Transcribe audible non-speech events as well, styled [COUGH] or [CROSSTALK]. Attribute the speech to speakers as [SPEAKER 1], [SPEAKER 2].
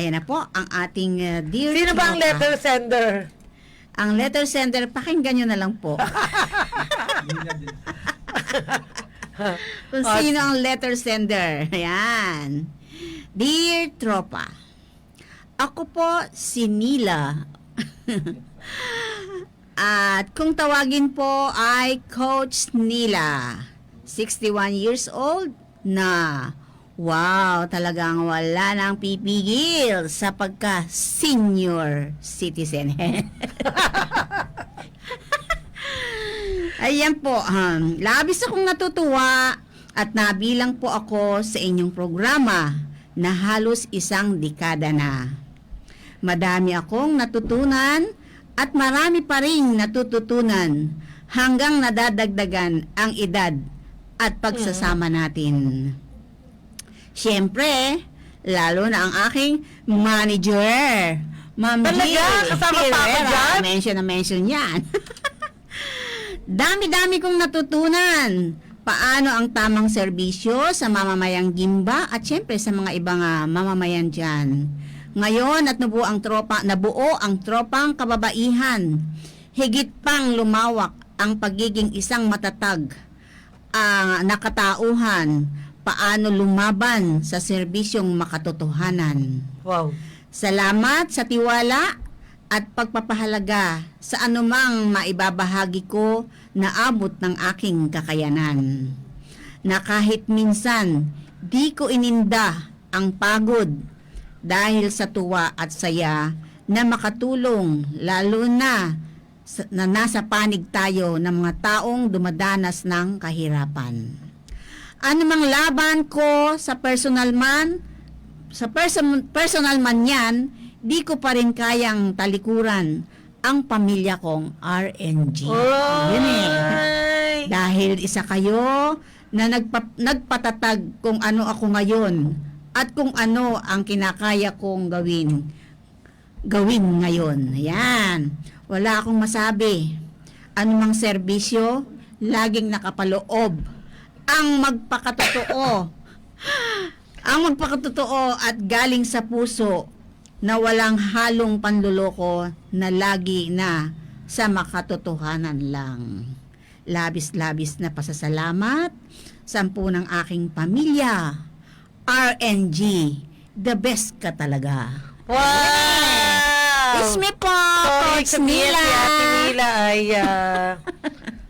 [SPEAKER 1] Ayan na po ang ating uh, dear
[SPEAKER 2] Sino ba ang
[SPEAKER 1] Tropa.
[SPEAKER 2] letter sender?
[SPEAKER 1] Ang letter sender, pakinggan nyo na lang po. [LAUGHS] Kung sino ang letter sender. Ayan. Dear Tropa, ako po si Nila. [LAUGHS] At kung tawagin po ay Coach Nila. 61 years old na. Wow, talagang wala nang pipigil sa pagka-senior citizen. [LAUGHS] Ayan po, um, labis akong natutuwa at nabilang po ako sa inyong programa na halos isang dekada na. Madami akong natutunan at marami pa rin natututunan hanggang nadadagdagan ang edad at pagsasama natin. Siyempre, lalo na ang aking manager. Ma'am
[SPEAKER 2] Talaga? Kasama pa ako dyan?
[SPEAKER 1] Mention na mention yan. [LAUGHS] Dami-dami kong natutunan. Paano ang tamang serbisyo sa mamamayang gimba at syempre sa mga ibang mamamayan dyan. Ngayon at nabuo ang tropa, nabuo ang tropang kababaihan. Higit pang lumawak ang pagiging isang matatag ang nakatauhan. Paano lumaban sa serbisyong makatotohanan.
[SPEAKER 2] Wow.
[SPEAKER 1] Salamat sa tiwala at pagpapahalaga sa anumang maibabahagi ko na abot ng aking kakayanan. Na kahit minsan, di ko ininda ang pagod dahil sa tuwa at saya na makatulong lalo na na nasa panig tayo ng mga taong dumadanas ng kahirapan. Anumang laban ko sa personal man, sa person, personal man yan, di ko pa rin kayang talikuran ang pamilya kong RNG. Yun eh. Dahil isa kayo na nagpa, nagpatatag kung ano ako ngayon at kung ano ang kinakaya kong gawin gawin ngayon. Yan. Wala akong masabi. Anumang serbisyo, laging nakapaloob ang magpakatotoo. ang magpakatotoo at galing sa puso na walang halong panluloko na lagi na sa makatotohanan lang. Labis-labis na pasasalamat sampu ng aking pamilya. RNG, the best ka talaga.
[SPEAKER 2] Wow!
[SPEAKER 1] It's me po,
[SPEAKER 2] Sorry,
[SPEAKER 1] Coach Mila.
[SPEAKER 2] si Ate Mila ay ah, [LAUGHS]